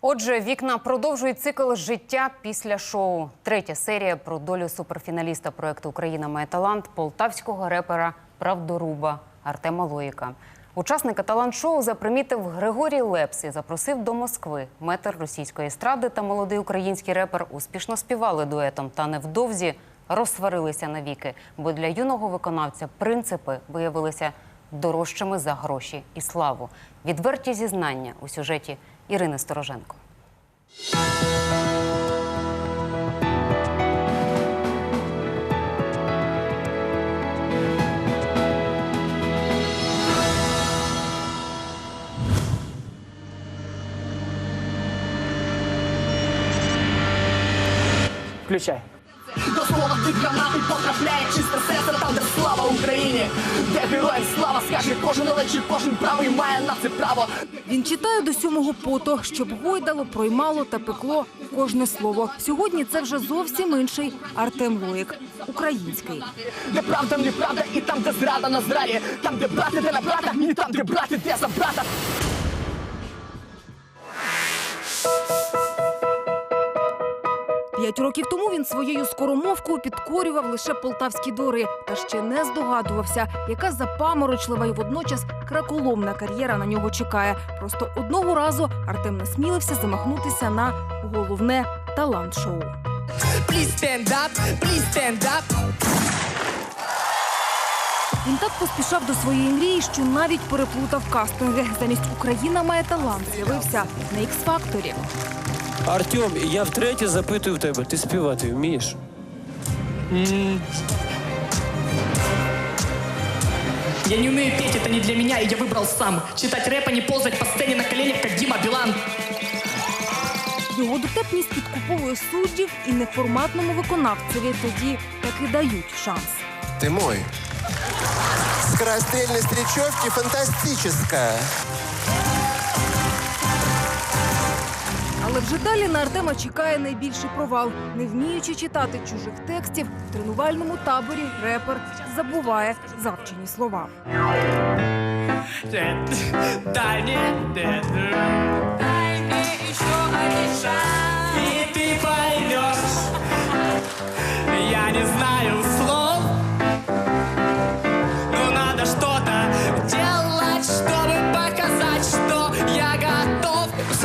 Отже, вікна продовжують цикл життя після шоу. Третя серія про долю суперфіналіста проекту Україна має талант полтавського репера Правдоруба Артема Лоїка. Учасника талант-шоу запримітив Григорій Лепс і запросив до Москви. Метр російської естради та молодий український репер успішно співали дуетом та невдовзі розсварилися навіки, бо для юного виконавця принципи виявилися дорожчими за гроші і славу. Відверті зізнання у сюжеті Ірини Стороженко. Включай. Слова гранати потрапляє чисте серце там, де слава Україні, де героям слава скаже кожен олечий, кожен правий має на це право. Він читає до сьомого поту, щоб гойдало, проймало та пекло кожне слово. Сьогодні це вже зовсім інший Артем Лоїк, український. Де правда, неправда, і там, де зрада на зраді, там, де брати, де на брата, і там, де брати, де за брата. П'ять років тому він своєю скоромовкою підкорював лише полтавські двори, та ще не здогадувався, яка запаморочлива і водночас краколомна кар'єра на нього чекає. Просто одного разу Артем насмілився замахнутися на головне талант-шоу. Please stand up, please stand up. Він так поспішав до своєї мрії, що навіть переплутав кастинги. Замість Україна має талант з'явився на X-Factor. Артем, я втретє запитую в тебе, ти співати вмієш? Я не умею петь, это не для меня, и я выбрал сам. Читать рэп, а не ползать по сцене на коленях, как Дима Билан. Його дотепність підкуповує суддів і неформатному виконавцеві тоді таки дають шанс. Ты мой. Скорострельность речевки фантастическая. Але вже далі на Артема чекає найбільший провал. Не вміючи читати чужих текстів, в тренувальному таборі репер забуває завчені слова. Дай мне, дай мне еще один шанс,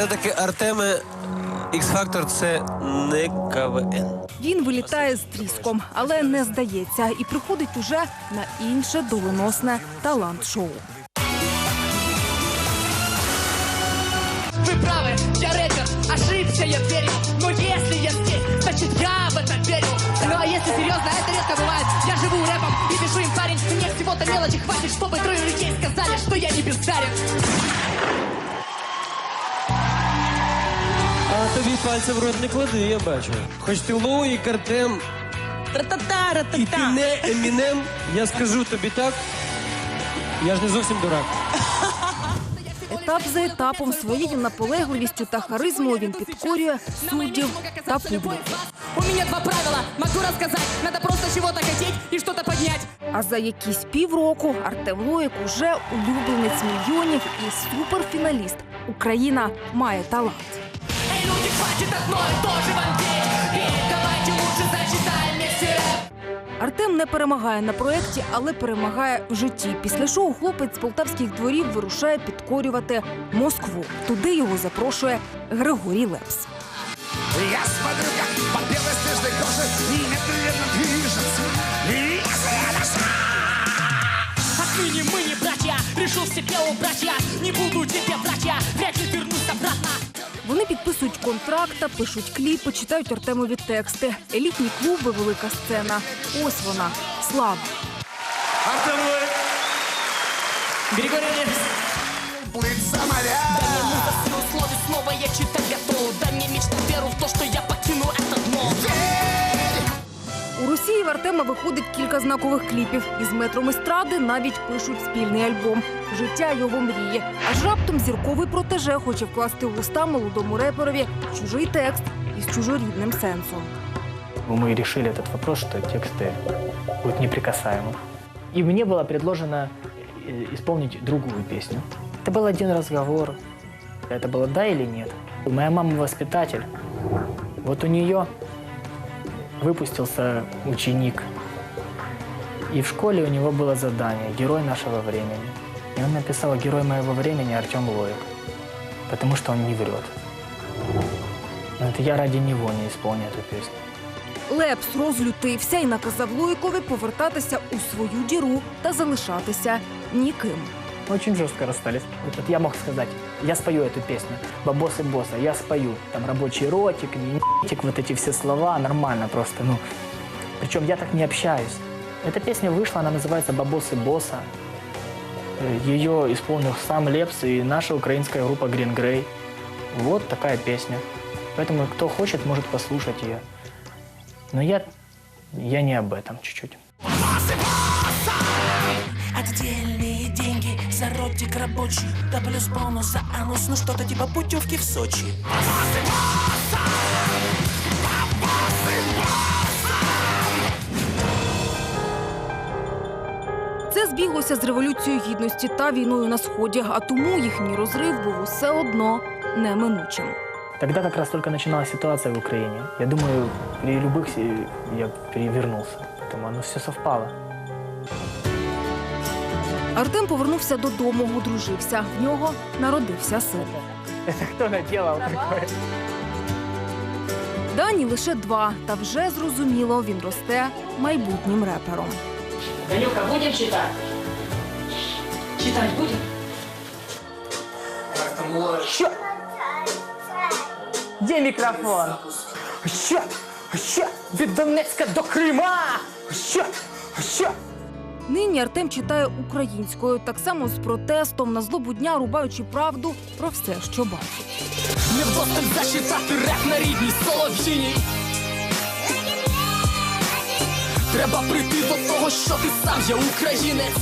Все-таки Артеме X-Factor це не КВН. Він вилітає з тріском, але не здається і приходить уже на інше доленосне талант-шоу. Вы правы, я рэпер, ошибся я дверью Но если я здесь, значит я в это верю Ну а если серьезно, это редко бывает Я живу рэпом и пишу им парень Мне всего-то мелочи хватит, чтобы трое людей сказали, что я не бездарен Тобі пальця в рот не клади, я бачу. Хоч ти Лоїк, Артем, і ти не Емінем, я скажу тобі так. Я ж не зовсім дурак. Етап за етапом своєю наполегливістю та харизмою він підкорює суддів та публіку. У меня два правила, могу рассказать Надо просто чего-то хотеть и что-то поднять А за якісь півроку Артем Лоїк уже улюбленець мільйонів і суперфіналіст. Україна має талант Эй, люди, хватит одно и то же вам верить И давайте лучше зачитаем вместе рэп Артем не перемагає на проєкті, але перемагає в житті. Після шоу хлопець з полтавських дворів вирушає підкорювати Москву. Туди його запрошує Григорій Лепс. Я смотрю, как по белой снежной коже медленно движется. И Отныне мы не братья, решил себе убрать я Не буду тебе брать я, вряд ли вернусь обратно Вони контракт, та пишуть кліпи, читають Артемові тексти. Елітні клуби, велика сцена. Ось вона слава. Григорий Лепс плыть за моря. Дай мне муза силу слов слово я читать готов Дай мне мечту, веру в то, что я в Артема виходить кілька знакових кліпів. Із метром естради навіть пишуть спільний альбом. Життя його мрії. Аж раптом зірковий протеже хоче вкласти в уста молодому реперові чужий текст із чужорідним сенсом. Мы решили этот вопрос, что тексты будут неприкасаемы. И мне было предложено э, исполнить другую песню. Это был один разговор. Это было да или нет. Моя мама воспитатель. Вот у нее выпустился ученик. И в школе у него было задание «Герой нашего времени». И он написал «Герой моего времени Артем Лоик». Потому что он не врет. Но это я ради него не исполню эту песню. Лепс розлютився і наказав Лойкові повертатися у свою діру та залишатися ніким. Очень жестко расстались. Вот я мог сказать, я спою эту песню, бабосы босса, я спою. Там рабочий ротик, ник, вот эти все слова, нормально просто, ну. Причем я так не общаюсь. Эта песня вышла, она называется «Бабосы босса». Ее исполнил сам Лепс и наша украинская группа Green Grey. Вот такая песня. Поэтому кто хочет, может послушать ее. Но я, я не об этом чуть-чуть. Ротик рабочий Да плюс бонус за анус Ну что-то типа путевки в Сочи Це збіглося з революцією гідності та війною на сході, а тому їхній розрив був усе одно неминучим. Тогда как раз только начиналась ситуация в Украине. Я думаю, при любых я перевернулся. Поэтому оно все совпало. Артем повернувся додому, одружився. В нього народився син. Это кто наделал такое? Дані лише два, та вже зрозуміло, він росте майбутнім репером. Данюка, будем читать? Читать будем? Що? Де мікрофон? Що? Що? Від Донецька до Крима? Що? Що? Нині Артем читає українською, так само з протестом на злобу дня, рубаючи правду про все, що бачить. Не вдосталь зачитати реп на рідній солов'їні. Треба прийти до того, що ти сам є українець.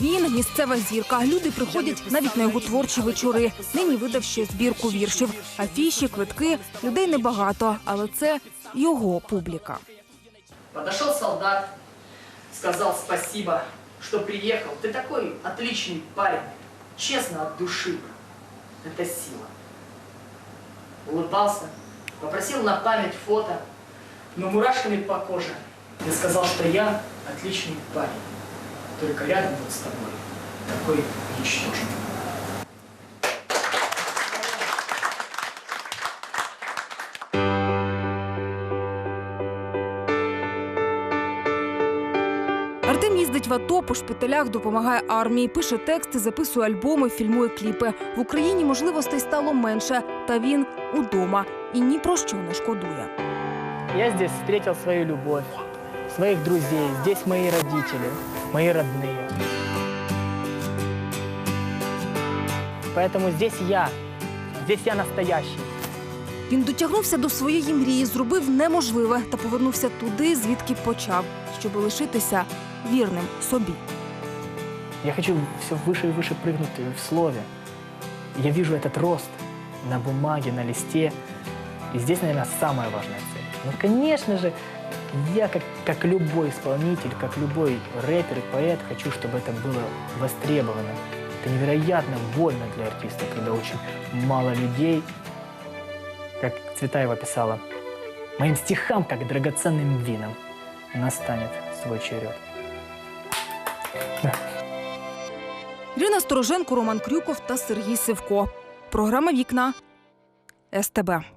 Він місцева зірка. Люди приходять навіть на його творчі вечори. Нині видав ще збірку віршів. Афіші, квитки, людей небагато, але це його публіка. Подошел солдат, сказал спасибо, что приехал. Ты такой отличный парень, честно от души. Это сила. Улыбался, попросил на память фото, но мурашками по коже. И сказал, что я отличный парень, только рядом вот с тобой, такой ничтожный. АТО по шпиталях, допомагає армії, пише тексти, записує альбоми, фільмує кліпи. В Україні можливостей стало менше, та він удома і ні про що не шкодує. Я здесь встретил свою любовь, своих друзей. Здесь мои родители, мои родные. Поэтому здесь я. Здесь я настоящий. Він дотягнувся до своєї мрії, зробив неможливе та повернувся туди, звідки почав, щоб лишитися вірним собі. Я хочу все выше и выше прыгнуть в слове. Я вижу этот рост на бумаге, на листе. И здесь, наверное, самая важная цель. Ну, конечно же, я, как, как любой исполнитель, как любой рэпер и поэт, хочу, чтобы это было востребовано. Это невероятно больно для артиста, когда очень мало людей, как Цветаева писала, моим стихам, как драгоценным вином, настанет свой черед. Ірина Стороженко, Роман Крюков та Сергій Сивко. Програма Вікна СТБ.